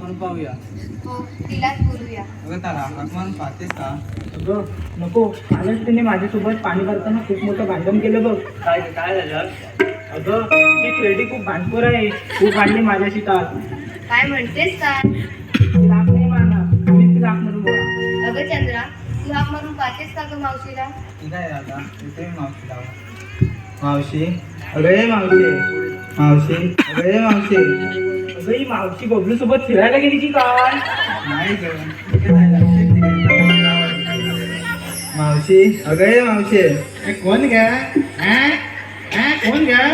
मारून पाहूया. हो तिलाच बोलूया. अगं तारा हाक मारून पाहतेस का? अगं नको. कालच तिने माझ्यासोबत पाणी भरताना खूप मोठं भांडण केलं बघ. काय काय झालं? अगं ती पेरडी खूप भांडखोर आहे. खूप भांडली माझ्याशी काल काय म्हणतेस काय ती राग नाही मारणार. मारून बघा. अगं चंद्रा तू हाक मारून पाहतेस का ग मावशीला? ठीक आहे आता इथे मावशी लावा मावशी? अरे मावशी. मावशी अरे मावशी. ही मावशी बबलू सोबत फिरायला गेली की काय? नाही ग. जायला. मावशी अगं मावशी. ए, कोण घ्या कोण घ्या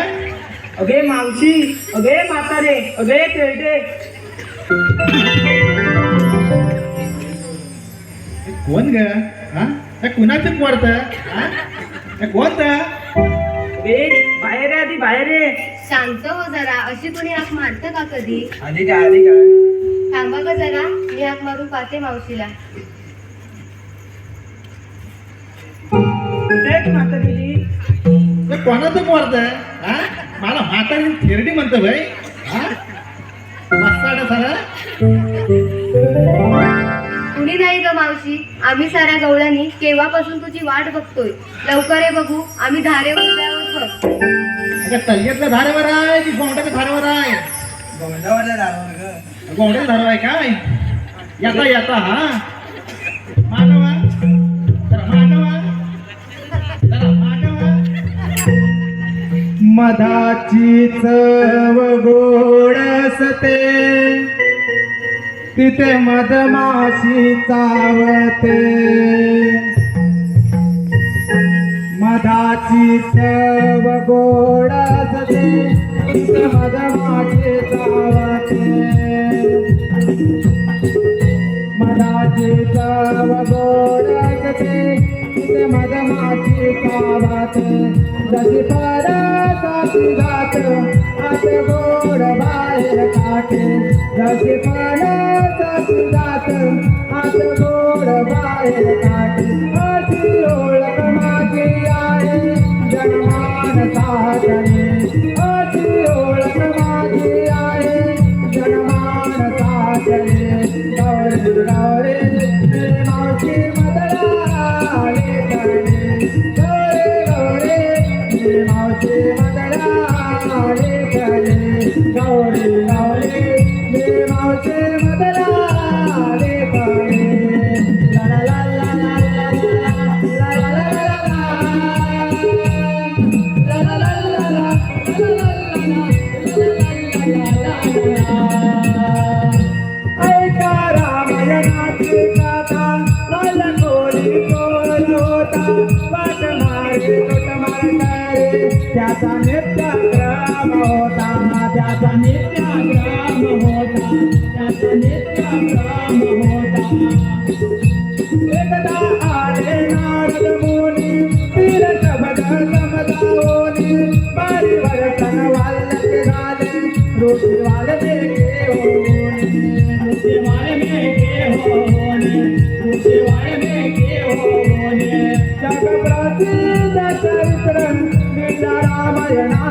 अगे मावशी अगे म्हातारे अगे पेरडे कोण ग? हा? त्या कुणाचं पोरत? कोणत? अगे बाहेर आहे शांत हो जरा. अशी कोणी हाक मारतं का कधी? आधी काय आधी काय? थांबा ग जरा. मी हाक मारून पाहते मावशीला. ती कोणाचं पोरत मला म्हातारी थेरडी म्हणतो भाई हा? मस्ताड सारा? कुणी नाही ग मावशी. आम्ही साऱ्या गवळ्यांनी केव्हापासून तुझी वाट बघतोय? लवकर ये बघू. आम्ही धारे उभे आहोत बघ अगं तलग्यातल्या धारेवर आहे की गोंड्याच्या धारेवर आहे? गोंडावाला राहणार ग. गोंड्याच्या धारेवर आहे काय? येता येता हा? जरा मागवा मधाची चव गोड असते तिथे मधमाशी चावते. देवाची चव गोडा सजे मदमाचे गावाचे मनाची चव गोडा सजे मदमाचे गावाचे जशी परताची गात आत गोड बाहेर काटे. जशी परताची गात आत गोड बाहेर काटे.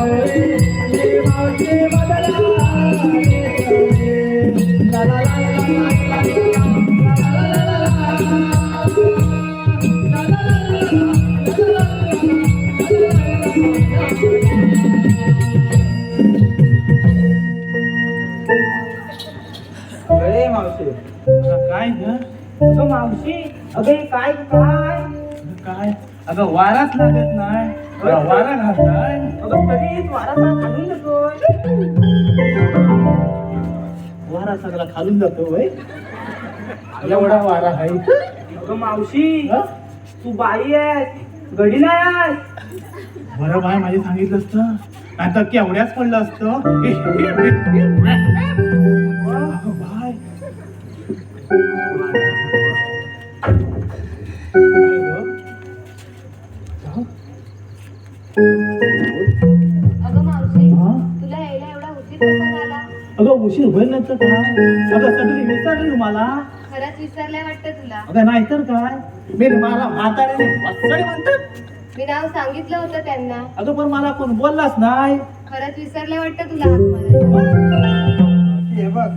अरे अगं वाराच लागत नाही. वारा? घालताय? अगं तरी वारा वारा सगळा खालून जातो वय एवढा वारा आहे. अगं मावशी तू बाई आहेस गडी नाही आहेस. बरं बाय माझे सांगितलं असतं. आता केवढ्याच पडलं असतं? बाय. नंतर काय? अगं सगळी विसरली मला. खरंच विसरलाय वाटतं तुला. अगं नाहीतर काय? मी मला वत्सळी म्हणतात मी नाव सांगितलं होतं त्यांना. अगं पण मला कोण बोललाच नाही. खरंच विसरलाय वाटतं तुला हाक मारायला. हे बघ.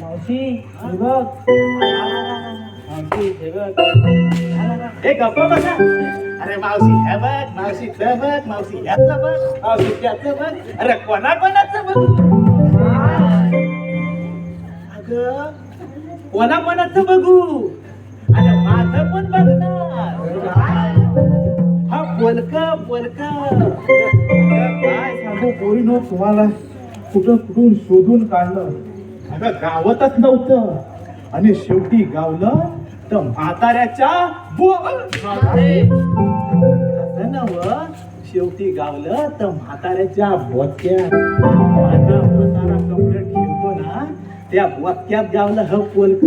मावशी हे बघ. मावशी हे बघ. हे गप्प बघा अरे मावशी ह्या बघ मावशी ते बघ मावशी ह्याचं बघ मावशी त्याचं बघ अरे कोणा कोणाचं बघ अगं कोणा कोणाचं बघू? अरे माझं पण बघणार. हा बोलक बोलक काय सांगू पोरी न तुम्हाला कुठं कुठून शोधून काढलं? अगं गावतच नव्हतं. आणि शेवटी गावलं तर म्हाताऱ्याच्या नव शेवटी गावलं तर म्हाताऱ्याच्या बोक्यात. माझा म्हातारा कपडे ठेवतो ना त्या बोक्यात गावलं ह पोलक.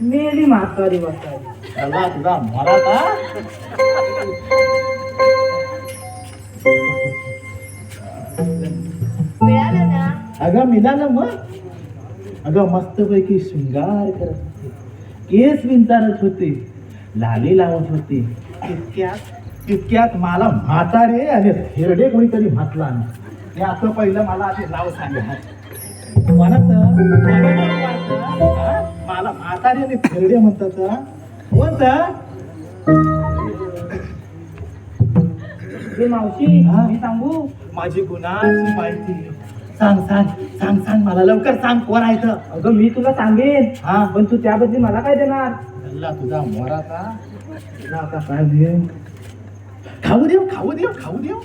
मेली म्हातारी म्हातारी. चला तुझा मराठा. मिळालं ना? अगं मिळालं मग. अगं मस्तपैकी शृंगार करत. केस विंचारत होते. लाली लावत होते. तितक्यात तितक्यात मला म्हातारे आणि हिरडे कोणीतरी म्हटला. हे असं पहिलं मला आधी नाव सांगा. म्हणत मला म्हातारे आणि हिरडे म्हणतात हे? मावशी? मी सांगू? माझी गुणाची माहिती सांग सांग सांग सांग मला लवकर सांग कोण आहे तर अगं मी तुला सांगेन. हा? पण तू त्याबद्दल मला काय देणार? तुझा मोरा का तुला आता काय देऊ खाऊ देऊ खाऊ देऊ खाऊ देऊ.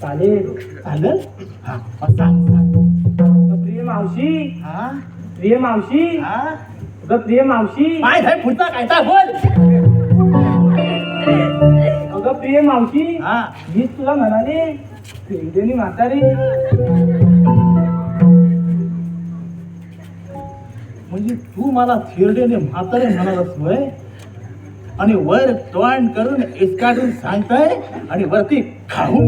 चालेल. चालेल? हा मग सांग सांग. अगं प्रिय मावशी. हा? प्रिय मावशी. हा? अगं प्रिय मावशी. काय काय पुढचा काय बोल. अगं प्रिय मावशी. हा? मीच तुला म्हणाले प्रियदेनी म्हातारी. म्हणजे तू मला थिरडेने म्हातारे म्हणालास वय आणि वर तोंड करून इसकाटून सांगताय आणि वरती खाऊ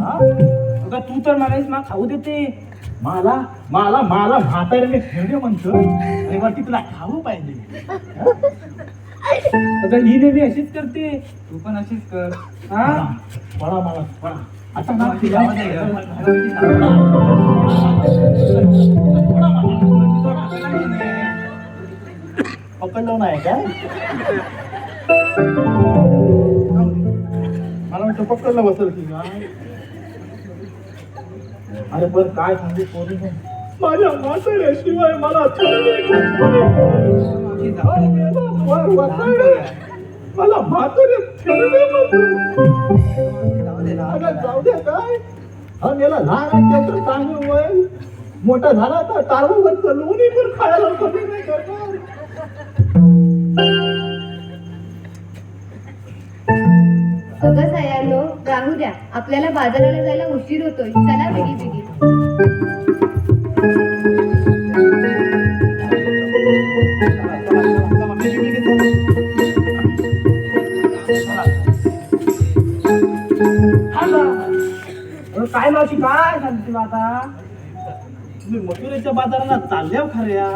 हा? अगं तू तर म्हणालीस मला खाऊ देते. मला मला मला म्हाताऱ्याने खेळणे म्हणतो. आणि वरती तुला खाऊ पाहिजे. अगं ही नेहमी अशीच करते. तू पण अशीच कर. हा. पळा मला पळा. आता ना पकडलो नाही. का? मला वाटतं पकडलं बसल की अरे पण काय सांगू कोणी माझ्या म्हाताऱ्याशिवाय मला मला म्हातारे दे. जाऊ दे काय? हा याला लहान मोठा झाला तर तारवर लोणी पण खायला कमी नाही करणार. अगं सयांनो राहू द्या. आपल्याला बाजाराला जायला उशीर होतोय. चला बेगी बेगी. मावशी काय सांगते आता तुम्ही मथुरेच्या बाजाराला चालल्या खऱ्या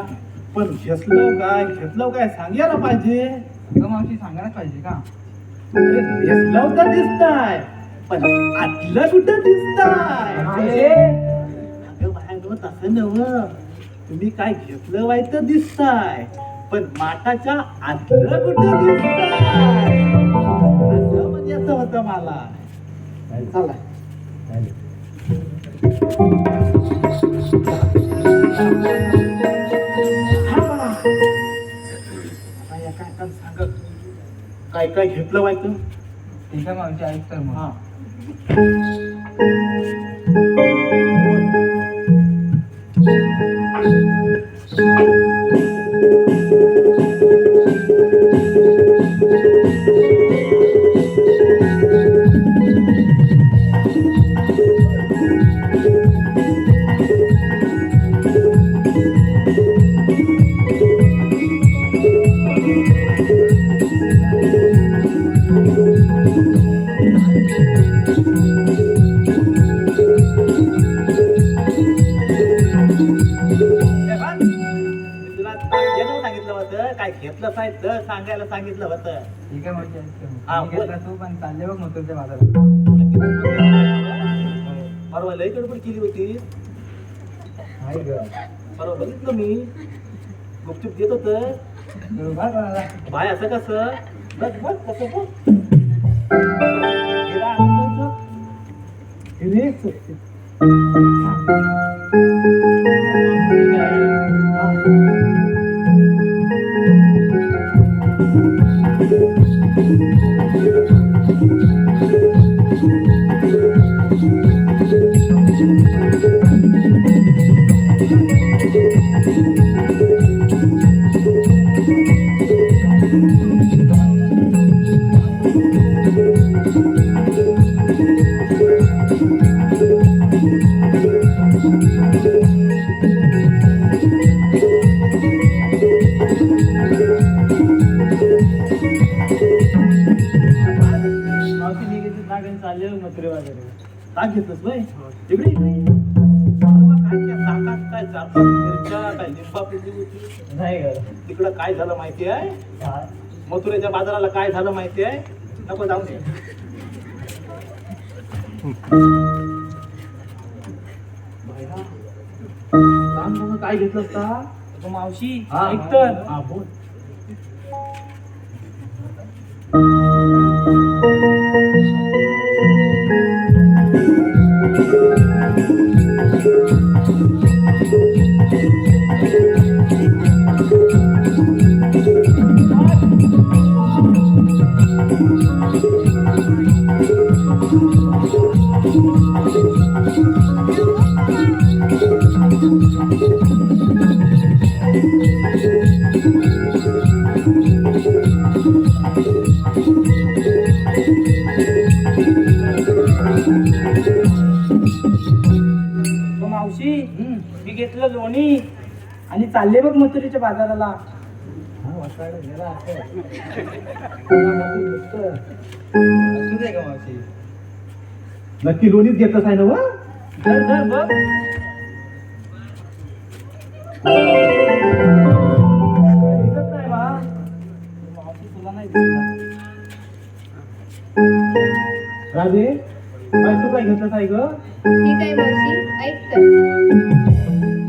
पण घेतलं काय घेतलं काय सांगायला पाहिजे? अगं मावशी सांगायला पाहिजे का? घेतलं तर दिसताय पण आतलं कुठं दिसताय? अगं बाहेर तसं नव तुम्ही काय घेतलं व्हायचं दिसताय पण माठाच्या आतलं कुठं दिसताय? असं म्हणजे असं होतं मला. चला. काय काय काय काय घेतलं व्हायचं ते आहे मावशी ऐक मग हा हे. सांगायला सांगितलं होतं. ठीक आहे हा, मग. बोल. तू पण चालले बघ मथुरच्या बाजारात. परवा लय गडबड केली होती. नाही ग. परवा बघितलं मी. गुपचूप देत होत. बरोबर कोणाला बाय असं कसं? बघ बघ कसं बघ. हिरा आनंदाचं. ग. तिकडं काय झालं माहिती आहे काय? मथुरेच्या बाजाराला काय झालं माहिती आहे नको जाऊ दे. काय घेतलंस का मावशी हा, ऐक तर. हा, बोल. अगं घेतलं लोणी. आणि चालले बघ मथुरीच्या बाजाराला. नक्की लोणीच घेतलंस आहे ना व? धर धर बघ. दिसत नाही बा मावशी तुला नाही दिसत राधे काय तू काय घेतलंस आहे ग? ठीक आहे मावशी ऐक तर.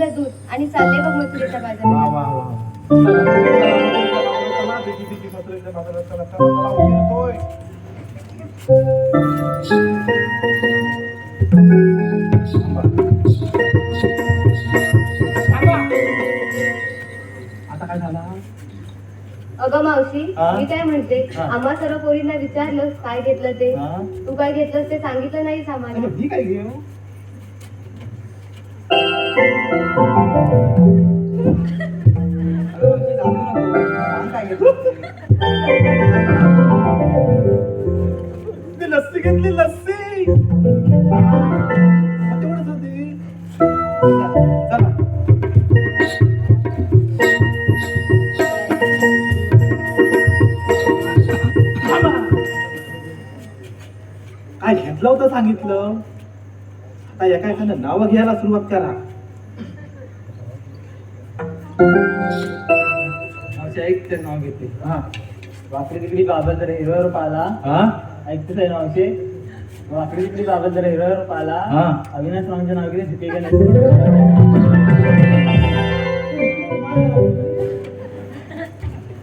घेतलं दूध आणि चालले बघ मथुरेच्या वा बाजारात वा वा चला, चला, चला, चला, बिकी, बिकी, मथुरेच्या बाजारात चला, चला, चला, येतोय. थांबा. थांबा. आता काय झाला अगं मावशी हा? मी काय म्हणते हा. आम्हा सर्व पोरींना विचारलं काय घेतलं ते हा? तू काय घेतलंस ते सांगितलं नाहीस आम्हाला काय घेऊ घेतली लस्सी मग तेवढंच होती चला थांबा. काय घेतलं होतं सांगितलं. आता एका एकानं नाव घ्यायला सुरुवात करा. ऐक ते नाव घेते. हा. वाकडी तिकडी बाबा जर हिरोवर पाला. हा? ऐकतेच आहे ना मावशी? वाकडी बाबा जर हिरोवर पाला. हा. अविनाश झुके का नाही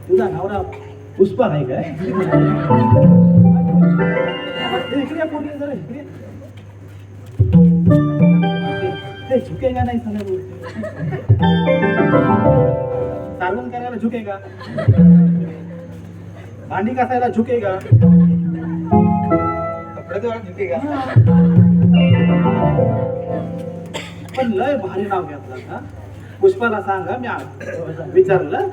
तुझा नवरा पुष्पा आहे काय? ए, इकडे या पोटी जरा इकडे. ते झुकेगा नाही गोष्टी. चालवण करायला झुकेगा. भांडी घासायला धुते का पण लय भारी नाव घेतलं का पुष्पाला सांगा मी विचारलं?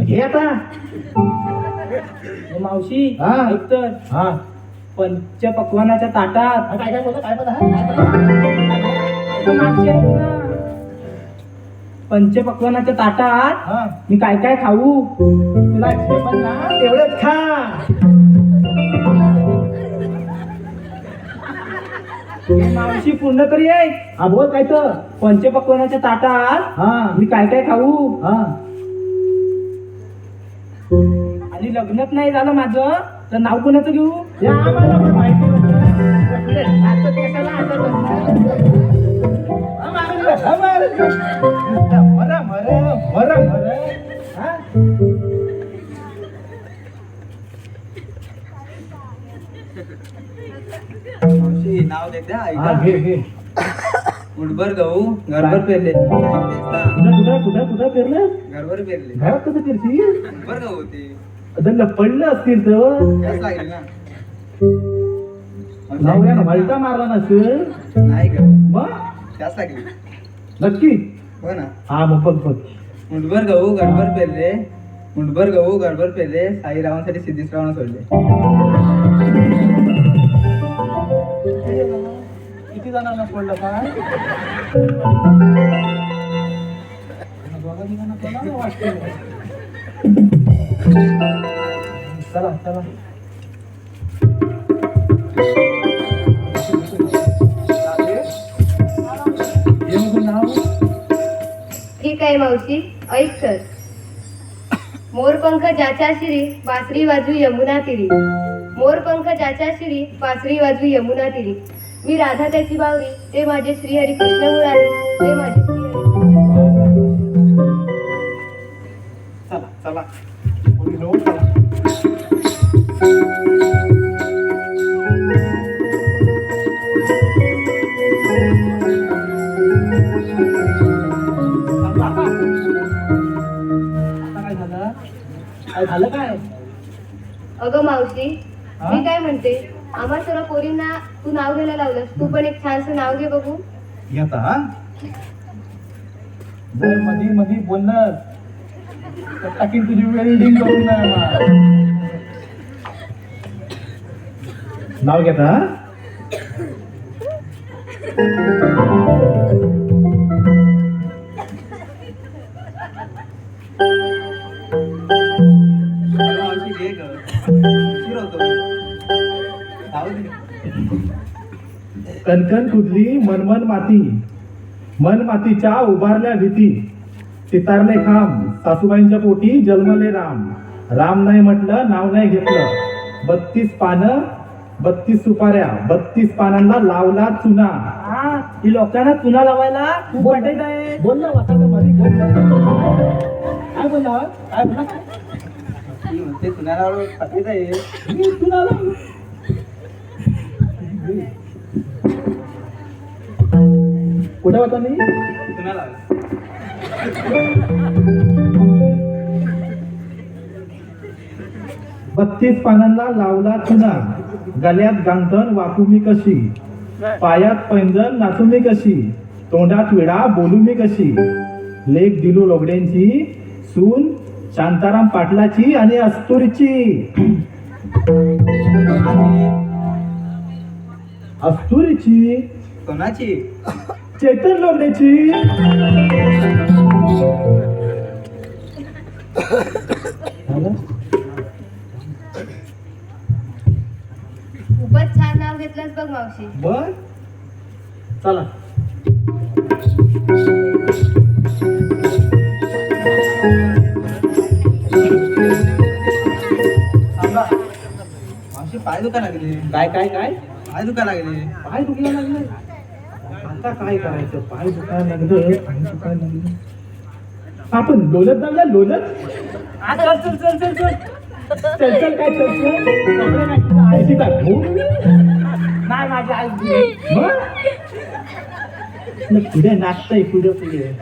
घे आता मावशी हा. ऐक तर हा पंच पक्वानाच्या ताटात काय काय बोलतो काय बोलतो हा? अगं, मावशी ऐक ना. पंच पक्वानाच्या ताटात मी काय काय खाऊ? तुला ना तेवढंच खा. मावशी पूर्ण तरी आहे. हा बोल काय तर. पंच पक्वानाच्या ताटात हा. मी काय काय खाऊ? हा. आणि लग्नच नाही झालं माझं तर नाव कोणाचं घेऊ? या आम्हाला पण माहिती कशाला? मरा, मरा, मरा, मरा. हा? मावशी नाव देते हा, ऐका. उडबर गहू घरभर पेरले. कुठं कुठं कुठं पेरलं? घरभर पेरले. घरात कसं पेरशील? उडबर गहू होते. पडलं असतील तर. लागेल ना. नवऱ्यानं मलटा मारला नसेल. नाही ग. मग? त्याच लागेल. नक्की? हो ना. हा मग बघ बघ मुठभर गहू गडभर पेरले मुठभर गहू गडभर पेरले साईरावांसाठी सिद्धीसरावांना सोडले. किती जणांना पडलं काय? चला चला. आहे मावशी. ऐक तर मोरपंख ज्याच्या शिरी बासरी वाजू यमुना तिरी. मोरपंख ज्याच्या शिरी बासरी वाजू यमुना तिरी. मी राधा त्याची बावरी ते माझे श्री हरी कृष्ण मुरारी ते माझे झालं काय अगं मावशी हा? मी काय म्हणते आम्हा सर्व पोरींना तू नाव घ्यायला लावलंस तू पण एक छानसं नाव घे बघू घेता हा जर मधी मधी बोललं तर टाकीन तुझी वेल्डिंग करून नाही. नाव घेता हा? कणकण कुदली मनमन माती. मन मातीच्या उभारल्या भीती. सितारले खांब. सासूबाईंच्या पोटी जन्मले राम. राम नाही म्हटलं नाव नाही घेतलं. बत्तीस पानं बत्तीस सुपाऱ्या. बत्तीस पानांना लावला चुना. हा ही लोकांना चुना लावायला खूप वाटत आहे. बोल ना काय बोलला? काय बोलला ते कुणाला पाठवायचं आहे? मी. कुठे होता मी? कुणाला बत्तीस पानांना लावला चुना. गल्यात गांठण वाकू मी कशी? पायात पैंजण नाचू मी कशी? तोंडात विडा बोलू मी कशी? लेख दिलू लोगड्यांची सून शांताराम पाटलाची आणि अस्तुरीची. अस्तुरीची. कोणाची? चेतन झालं? खूपच छान नाव घेतलंस बघ मावशी. बर. चला. थांबा पाय दुखा लागले. काय काय काय? पाय दुखा लागले. पाय दुखायला लागले. आता काय करायचं? पाय दुखायला लागलं पाय दुखायला लागलं. आपण लोलत जाऊया लोलत? चल चल चल चल चल. चल चल काय चल आईची काय भाऊ? नाही माझी आई पुढे नाचतंय पुढे पुढे.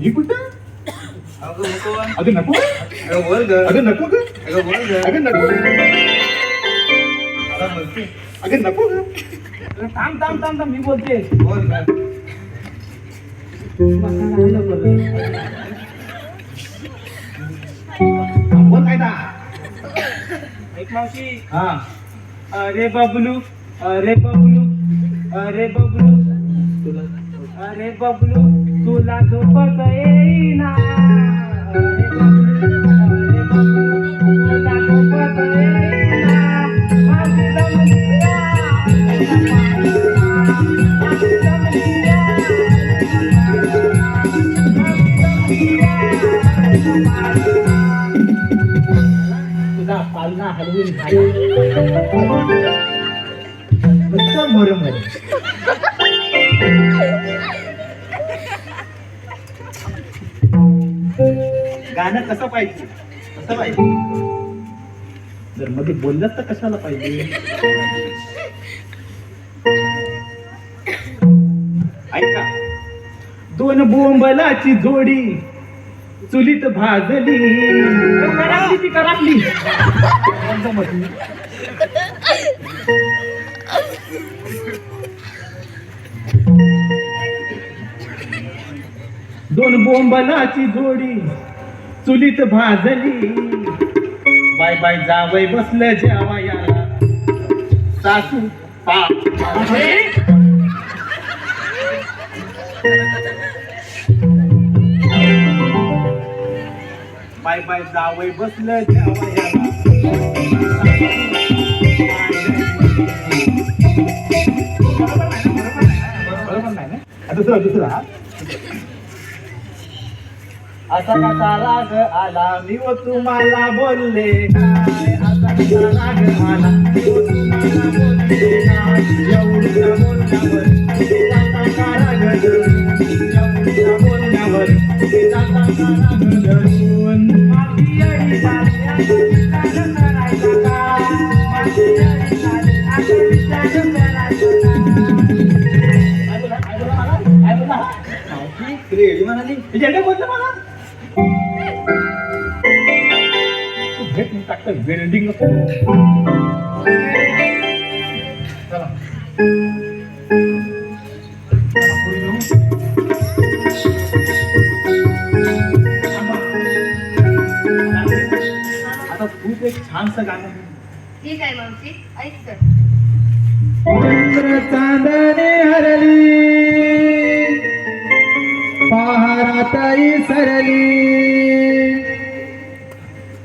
अगं मी कुठं अगं नको म्हण. अगं नको अगं बोल ग अगं नको ग अगं बोल ग अगं नको आता बोलते अगं नको ग थांब थांब थांब थांब मी बोलते बोल ग बोल काय ना एक मावशी हा अरे बबलू अरे बबलू अरे बबलू अरे बबलू तुला झोपत येईना. तुला झोपत तुझा पालना हलवून झाला मोर गाणं कसं पाहिजे? कसं पाहिजे? जर मध्ये बोललंच तर कशाला पाहिजे? ऐका. दोन बोंबलाची जोडी चुलीत भाजली. करापली ती? करापली दोन बोंबलाची जोडी चुलीत भाजली. बाय बाय जावय बसलं जेवायाला. सासू पा बाय बाय जावय बसलं जेवायाला. बरोबर नाही ना? आता दुसरा दुसरा. असा कसा राग आला मी व तुम्हाला बोलले? असा कसा राग आला मी व तुम्हाला बोलले काय? एवढ्या बोलण्यावर तुम्ही जाता का राग धरून? एवढ्या बोलण्यावर तुम्ही जाता का राग धरून? माझी अडी झाली, आता विचार करायचा का? माझी अडी झाली, आता विचार करायचा का? काय बोला? काय बोला मला? काय बोला? मावशी तुला येडी म्हणाली मला वेल्डिंग चला. आता खूप एक छानसं गाणं. ठीक आहे मावशी ऐक तर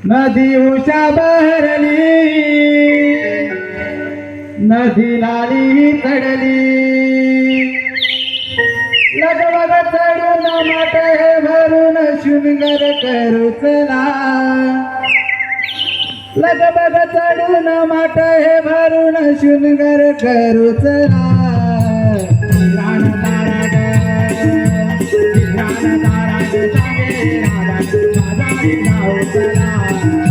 नदी उषा बहरली नदी लाली चढली. लगवग चढून माट हे भरून शृंगार करू चला. लगबग चढून माट हे भरून शृंगार करू ना बाजारी जाऊ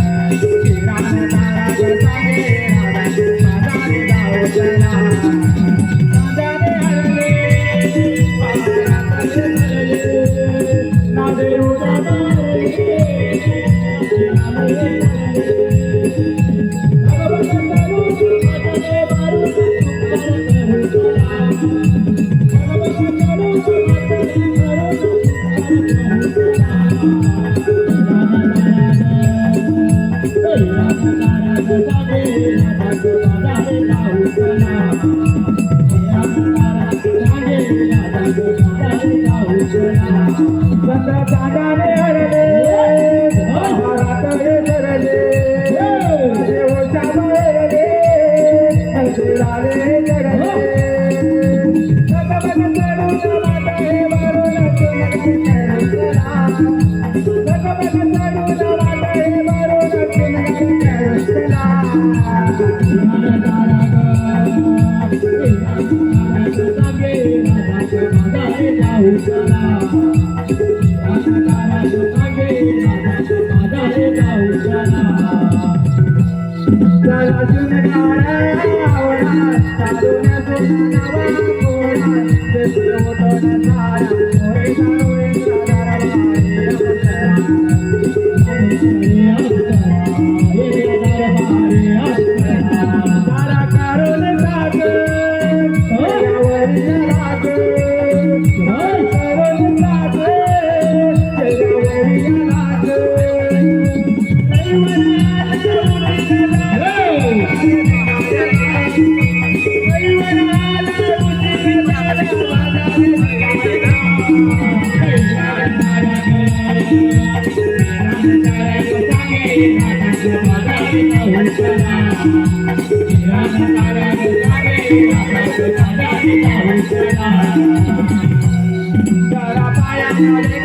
Thank you. साधने हरले